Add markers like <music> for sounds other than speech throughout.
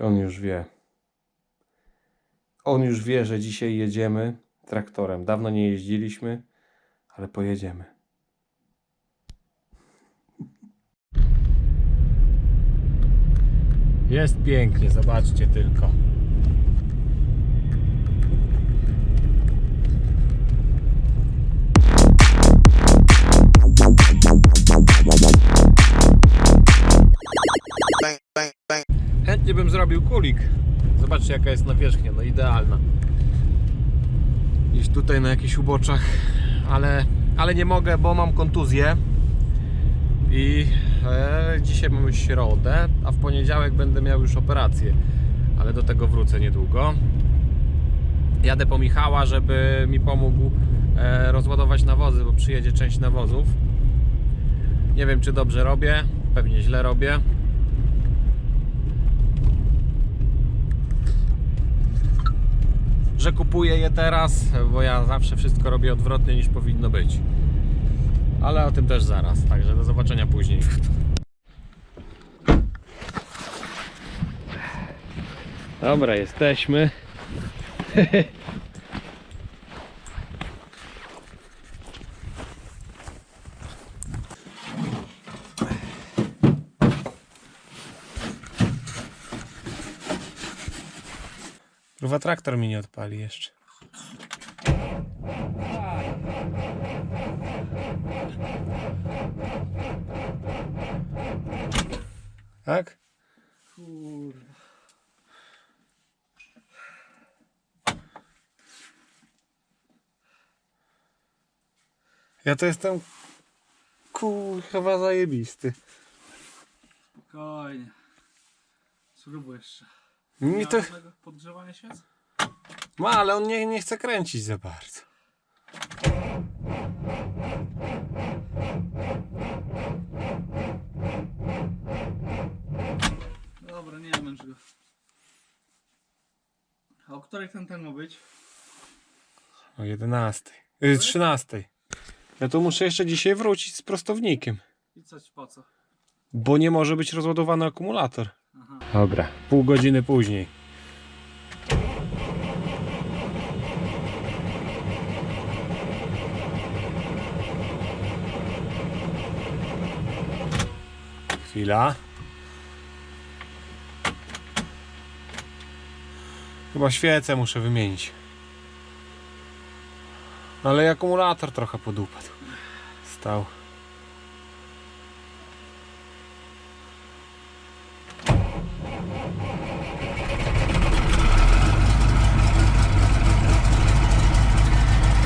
On już wie. On już wie, że dzisiaj jedziemy traktorem. Dawno nie jeździliśmy, ale pojedziemy. Jest pięknie, zobaczcie tylko. Chętnie bym zrobił kulik. Zobaczcie jaka jest nawierzchnia, no idealna. Iść tutaj na jakichś uboczach, ale, ale nie mogę, bo mam kontuzję. I e, dzisiaj mamy środę, a w poniedziałek będę miał już operację. Ale do tego wrócę niedługo. Jadę po Michała, żeby mi pomógł e, rozładować nawozy, bo przyjedzie część nawozów. Nie wiem, czy dobrze robię, pewnie źle robię. Że kupuję je teraz, bo ja zawsze wszystko robię odwrotnie niż powinno być. Ale o tym też zaraz, także do zobaczenia później. Dobra, jesteśmy. <laughs> Kurwa traktor mi nie odpali jeszcze. Tak? Kurwa. Ja to jestem kurwa zajebisty. Spokojnie. Spróbuj jeszcze. Mi to... Podgrzewanie świec? Ma, ale on nie, nie chce kręcić za bardzo. Dobra, nie męcz go. A o której ten ten ma być? O 11. Y, 13. Ja tu muszę jeszcze dzisiaj wrócić z prostownikiem. I coś po co? Bo nie może być rozładowany akumulator. Dobra, pół godziny później. Chwila. Chyba świecę muszę wymienić. Ale i akumulator trochę podupadł. Stał.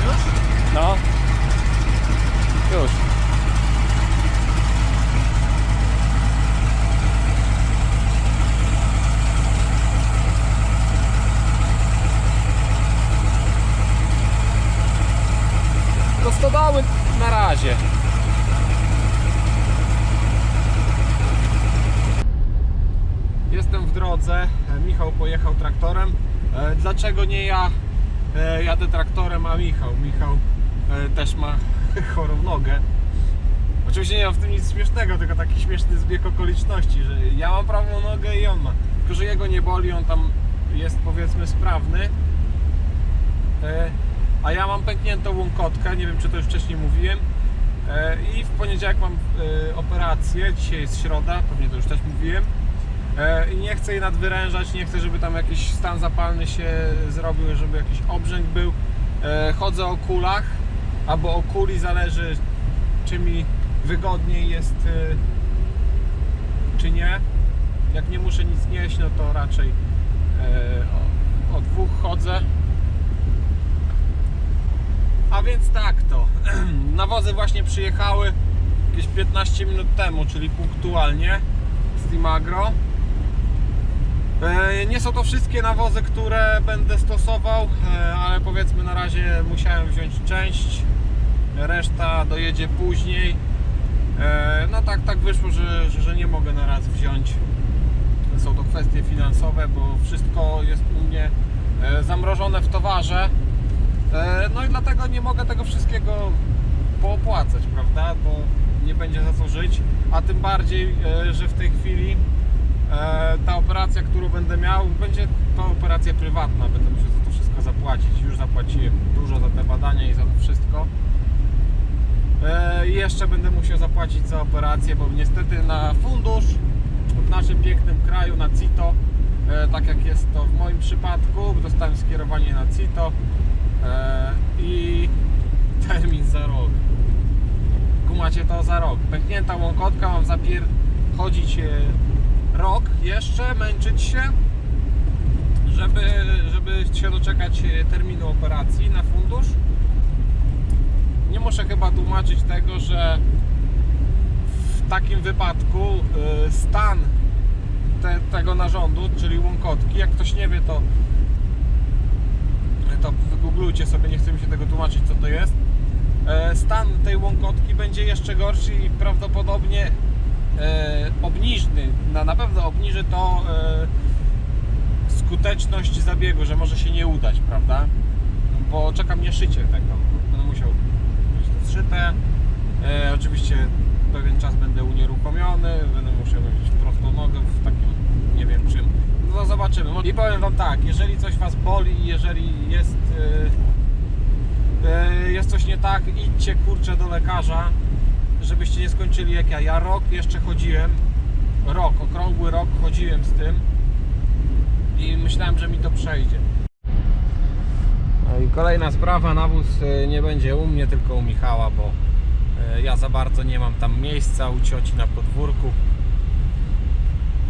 Już? No. Już. Do stodoły na razie. Jestem w drodze. E, Michał pojechał traktorem. E, Dlaczego nie ja e, jadę traktorem, a Michał? Michał też ma <laughs> chorą nogę. Oczywiście nie ma w tym nic śmiesznego, tylko taki śmieszny zbieg okoliczności, że ja mam prawą nogę i on ma. Tylko, że jego nie boli, on tam jest powiedzmy sprawny. A ja mam pękniętą łąkotkę, nie wiem czy to już wcześniej mówiłem. I w poniedziałek mam operację, dzisiaj jest środa, pewnie to już też mówiłem. E, I nie chcę jej nadwyrężać, nie chcę, żeby tam jakiś stan zapalny się zrobił, żeby jakiś obrzęk był. E, Chodzę o kulach, albo o kuli, zależy czy mi wygodniej jest, e, czy nie. Jak nie muszę nic nieść, no to raczej o, dwóch chodzę. A więc tak to. <clears throat> Nawozy właśnie przyjechały jakieś 15 minut temu, czyli punktualnie z Dimagro. E, Nie są to wszystkie nawozy, które będę stosował, e, ale powiedzmy na razie musiałem wziąć część, reszta dojedzie później. E, No tak, tak wyszło, że, że, nie mogę na raz wziąć. Są to kwestie finansowe, bo wszystko jest u mnie zamrożone w towarze. No i dlatego nie mogę tego wszystkiego poopłacać, prawda? Bo nie będzie za co żyć. A tym bardziej, że w tej chwili ta operacja, którą będę miał, będzie to operacja prywatna, będę musiał za to wszystko zapłacić. Już zapłaciłem dużo za te badania i za to wszystko. E, I jeszcze będę musiał zapłacić za operację, bo niestety na fundusz w naszym pięknym kraju, na CITO, e, tak jak jest to w moim przypadku, dostałem skierowanie na CITO e, i termin za rok. Kumacie to za rok. Pęknięta łąkotka, mam zapier... chodzić e, rok jeszcze, męczyć się, żeby, żeby się doczekać e, terminu operacji na fundusz. Nie muszę chyba tłumaczyć tego, że w takim wypadku e, stan te, tego narządu, czyli łąkotki, jak ktoś nie wie, to to wygooglujcie sobie, nie chcę mi się tego tłumaczyć, co to jest. E, Stan tej łąkotki będzie jeszcze gorszy i prawdopodobnie obniżny, na, na pewno obniży to e, skuteczność zabiegu, że może się nie udać, prawda? Bo czeka mnie szycie tego. Będę musiał mieć to zszyte. E, oczywiście pewien czas będę unieruchomiony, będę musiał mieć prostą nogę w takim, nie wiem czym. No zobaczymy. I powiem Wam tak, jeżeli coś Was boli, jeżeli jest, e, e, jest coś nie tak, idźcie kurczę do lekarza, żebyście nie skończyli jak ja. Ja rok jeszcze chodziłem, rok, okrągły rok chodziłem z tym i myślałem, że mi to przejdzie. No i kolejna sprawa, nawóz e, nie będzie u mnie, tylko u Michała, bo e, ja za bardzo nie mam tam miejsca u cioci na podwórku.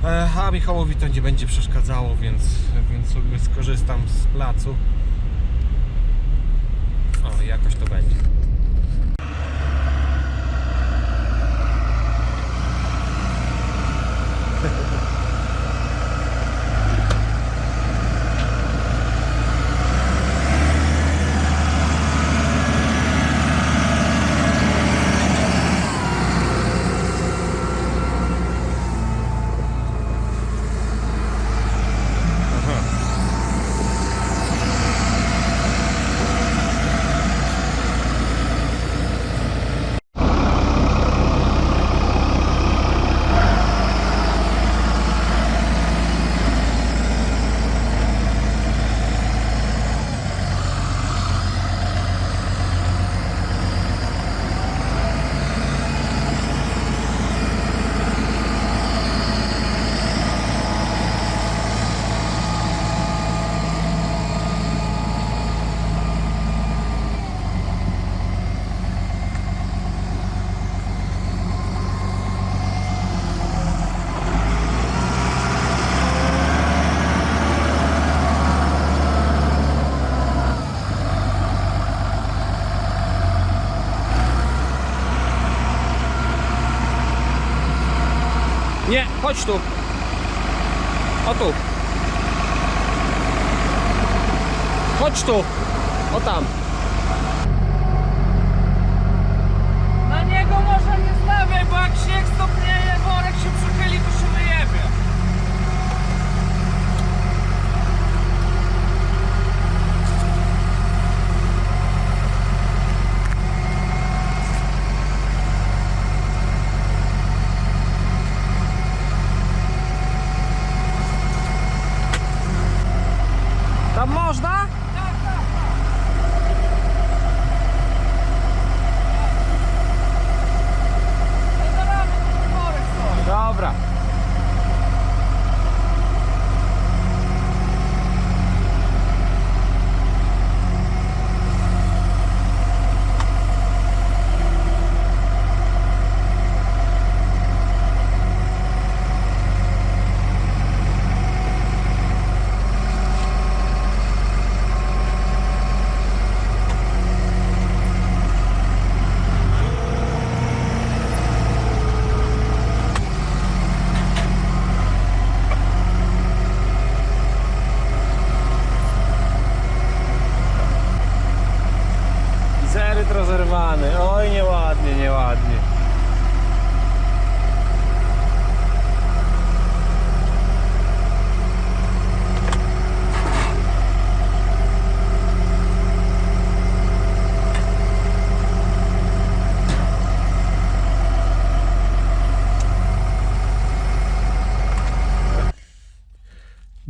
E, A Michałowi to nie będzie przeszkadzało, więc, więc sobie skorzystam z placu. O, jakoś to będzie. Nie, chodź tu. O tu. Chodź tu. O tam. Na niego może nie stawiaj, bo jak śnieg stopnieje, worek się przychyli, to Tam można?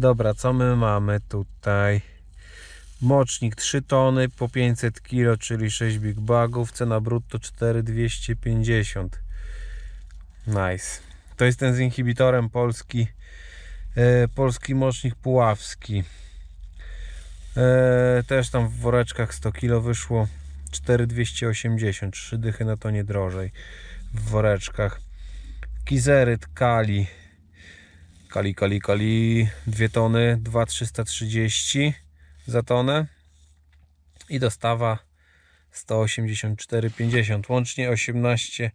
Dobra, co my mamy tutaj? Mocznik 3 tony po 500 kg, czyli 6 big bagów. Cena brutto 4250. Nice. To jest ten z inhibitorem polski. E, polski mocznik puławski. E, też tam w woreczkach 100 kg wyszło 4280. 3 dychy na to nie drożej. W woreczkach. Kizeryt Kali. Kali, kali, kali. 2 tony 2330 za tonę. I dostawa 184,50. Łącznie 18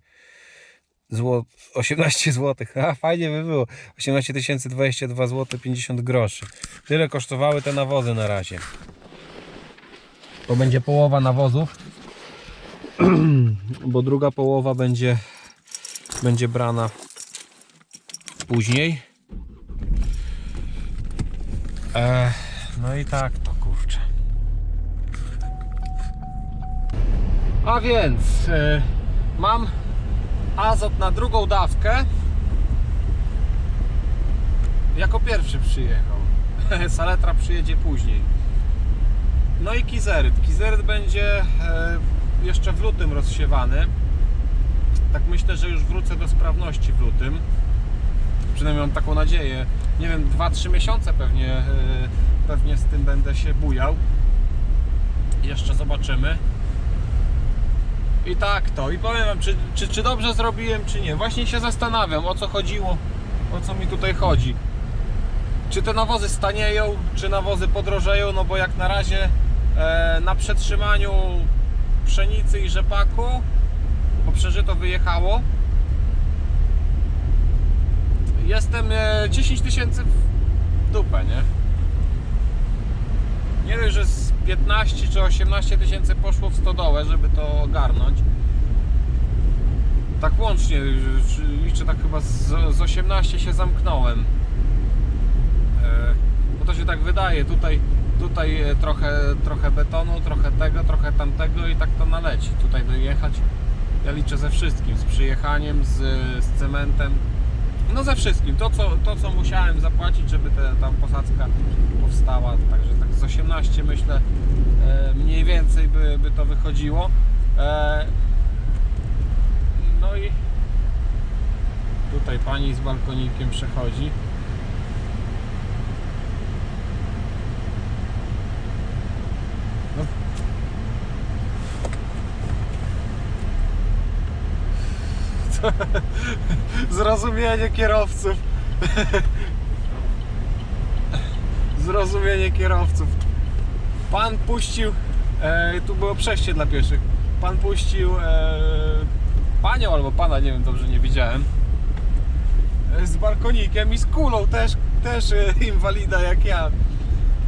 zł, 18 zł. A fajnie by było. 18 022 zł 50 groszy. Tyle kosztowały te nawozy na razie. To będzie połowa nawozów. <clears throat> Bo druga połowa będzie będzie brana później. No i tak to kurczę. A więc e, mam azot na drugą dawkę. Jako pierwszy przyjechał. <laughs> Saletra przyjedzie później. No i kizeryt. Kizeryt będzie e, jeszcze w lutym rozsiewany. Tak myślę, że już wrócę do sprawności w lutym. Przynajmniej mam taką nadzieję. Nie wiem, 2-3 miesiące pewnie, e, pewnie z tym będę się bujał. Jeszcze zobaczymy. I tak to. I powiem wam, czy, czy, czy dobrze zrobiłem, czy nie. Właśnie się zastanawiam, o co chodziło, o co mi tutaj chodzi. Czy te nawozy stanieją, czy nawozy podrożeją, no bo jak na razie e, na przetrzymaniu pszenicy i rzepaku, bo przeżyto wyjechało, jestem e, 10 tysięcy w dupę, nie? Nie wiem, że z 15 czy 18 tysięcy poszło w stodołę, żeby to ogarnąć. Tak łącznie, liczę tak chyba z, z 18 się zamknąłem. E, Bo to się tak wydaje, tutaj, tutaj e, trochę, trochę betonu, trochę tego, trochę tamtego i tak to naleci. Tutaj dojechać, ja liczę ze wszystkim, z przyjechaniem, z, z cementem, no ze wszystkim. To co, to, co musiałem zapłacić, żeby te, ta posadzka powstała, także tak z 18 myślę e, mniej więcej by, by to wychodziło. E, no i tutaj pani z balkonikiem przechodzi. No. Co? Zrozumienie kierowców. Zrozumienie kierowców. Pan puścił. E, tu było przejście dla pieszych. Pan puścił e, panią albo pana, nie wiem, dobrze nie widziałem. E, z balkonikiem i z kulą też, też e, inwalida jak ja.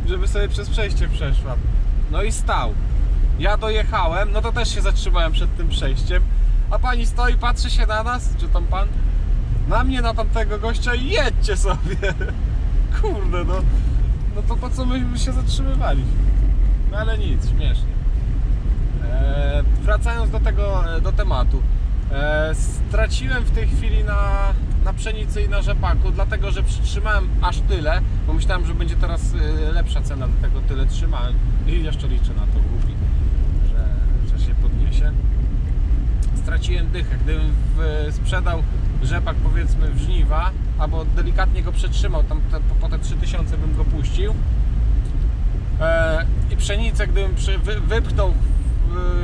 Żeby sobie przez przejście przeszła. No i stał. Ja dojechałem, no to też się zatrzymałem przed tym przejściem. A pani stoi, patrzy się na nas, czy tam pan? Na mnie, na tamtego gościa i jedźcie sobie. <laughs> Kurde, no. No to po co myśmy się zatrzymywali? No ale nic, śmiesznie. E, wracając do tego, e, do tematu. E, straciłem w tej chwili na, na pszenicy i na rzepaku, dlatego że przytrzymałem aż tyle, bo myślałem, że będzie teraz e, lepsza cena, dlatego tyle trzymałem i jeszcze liczę na to głupi, że, że się podniesie. Straciłem dychę. Gdybym w, sprzedał rzepak powiedzmy w żniwa, albo delikatnie go przetrzymał, tam te, po, te 3000 bym go puścił, E, I pszenicę, gdybym przy, wy, wypchnął, e,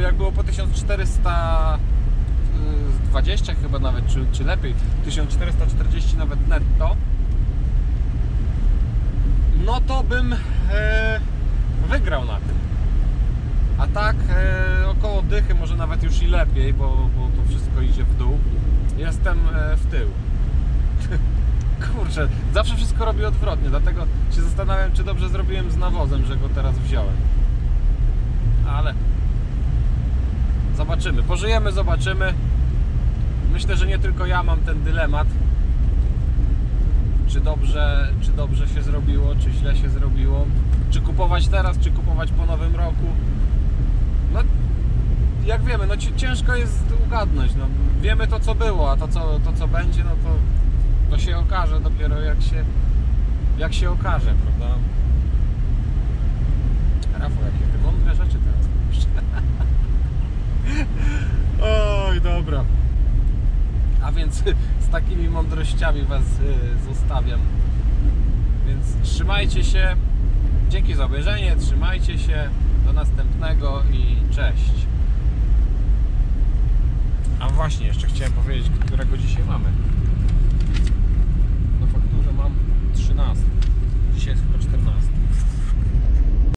jak było po 1420 chyba nawet, czy, czy lepiej, 1440 nawet netto, no to bym e, wygrał na tym. A tak e, około dychy, może nawet już i lepiej, bo, bo to wszystko idzie w dół. Jestem e, w tył. <laughs> Kurczę, zawsze wszystko robię odwrotnie, dlatego się zastanawiam, czy dobrze zrobiłem z nawozem, że go teraz wziąłem. Ale zobaczymy, pożyjemy, zobaczymy. Myślę, że nie tylko ja mam ten dylemat, czy dobrze, czy dobrze się zrobiło, czy źle się zrobiło, czy kupować teraz, czy kupować po nowym roku. Jak wiemy, no ci- ciężko jest ugadnąć. No, wiemy to, co było, a to, co, to, co będzie, no to to się okaże dopiero jak się jak się okaże, prawda? Rafał, jakie ty mądre rzeczy teraz mówisz. <laughs> Oj, dobra. A więc z takimi mądrościami Was y, zostawiam. Więc trzymajcie się. Dzięki za obejrzenie, trzymajcie się. Do następnego i cześć. A właśnie, jeszcze chciałem powiedzieć, którego dzisiaj mamy. Na fakturze mam 13. Dzisiaj jest chyba 14.